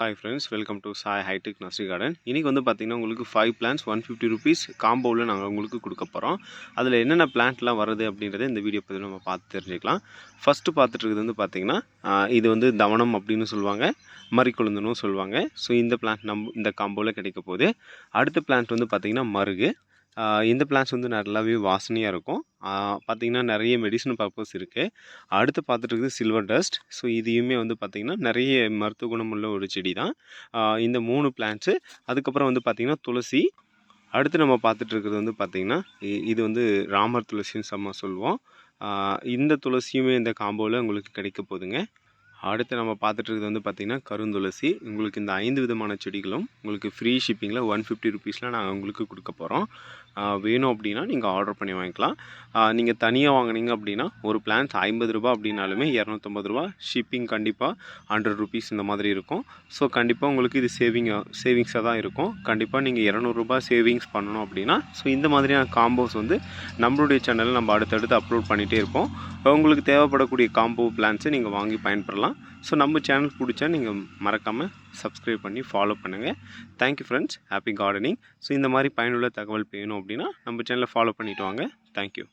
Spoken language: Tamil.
Hi friends welcome to Sai hi-tech nursery garden இன்றைக்கி வந்து பார்த்திங்கன்னா உங்களுக்கு five plans one fifty rupees காம்போவில் நாங்கள் உங்களுக்கு கொடுக்க போகிறோம் அதில் என்னென்ன பிளான்ட்லாம் வருது அப்படின்றத இந்த வீடியோ பற்றி நம்ம பார்த்து தெரிஞ்சுக்கலாம். ஃபஸ்ட்டு பார்த்துட்டு இருக்குது வந்து பார்த்திங்கன்னா இது வந்து தவனம் அப்படின்னு சொல்லுவாங்க. மறிக்கொழுந்தனும் சொல்லுவாங்க. ஸோ இந்த பிளான்ட் நம்ம இந்த காம்போவில் கிடைக்க போகுது. அடுத்த பிளான்ட் வந்து பார்த்திங்கன்னா மருகு. இந்த பிளான்ஸ் வந்து நல்லாவே வாசனையாக இருக்கும். பார்த்திங்கன்னா நிறைய மெடிசன் பர்பஸ் இருக்குது அடுத்து பார்த்துட்டு இருக்குது சில்வர் டஸ்ட் ஸோ இதையுமே வந்து பார்த்திங்கன்னா நிறைய மருத்துவ குணமுள்ள ஒரு செடி தான் இந்த மூணு பிளான்ட்ஸு அதுக்கப்புறம் வந்து பார்த்திங்கன்னா துளசி. அடுத்து நம்ம பார்த்துட்டு இருக்கிறது வந்து பார்த்திங்கன்னா இ- இது வந்து ராமர் துளசின்னு சம்மா சொல்லுவோம். இந்த துளசியுமே இந்த காம்போவில் உங்களுக்கு கிடைக்க போகுதுங்க அடுத்து நம்ம பார்த்துட்டு வந்து பார்த்திங்கன்னா கருந்துளசி. உங்களுக்கு இந்த ஐந்து விதமான செடிகளும் உங்களுக்கு ஃப்ரீ ஷிப்பிங்கில் ஒன் ஃபிஃப்டி ருபீஸில் நாங்கள் உங்களுக்கு கொடுக்க போகிறோம் வேணும் அப்படின்னா நீங்கள் ஆர்டர் பண்ணி வாங்கிக்கலாம். நீங்கள் தனியாக வாங்குனீங்க அப்படின்னா ஒரு பிளான்ஸ் ஐம்பது ரூபா அப்படின்னாலுமே இரநூத்தம்பது ரூபா ஷிப்பிங் கண்டிப்பாக ஹண்ட்ரட் ருபீஸ் இந்த மாதிரி இருக்கும். ஸோ கண்டிப்பாக உங்களுக்கு இது சேவிங் சேவிங்ஸாக தான் இருக்கும். கண்டிப்பாக நீங்கள் இரநூறுபா சேவிங்ஸ் பண்ணணும் அப்படின்னா ஸோ இந்த மாதிரியான காம்போஸ் வந்து நம்மளுடைய சேனலில் நம்ம அடுத்தடுத்து அப்லோட் பண்ணிகிட்டே இருப்போம். உங்களுக்கு தேவைப்படக்கூடிய காம்போ பிளான்ஸை நீங்கள் வாங்கி பயன்படலாம் ஸோ நம்ம சேனல் பிடிச்சா நீங்கள் மறக்காமல் சப்ஸ்கிரைப் பண்ணி ஃபாலோ பண்ணுங்கள் thank you friends happy gardening so இந்த மாதிரி பயனுள்ள தகவல் வேணும் அப்படின்னா நம்ம சேனலை ஃபாலோ பண்ணிவிட்டு வாங்க. தேங்க்யூ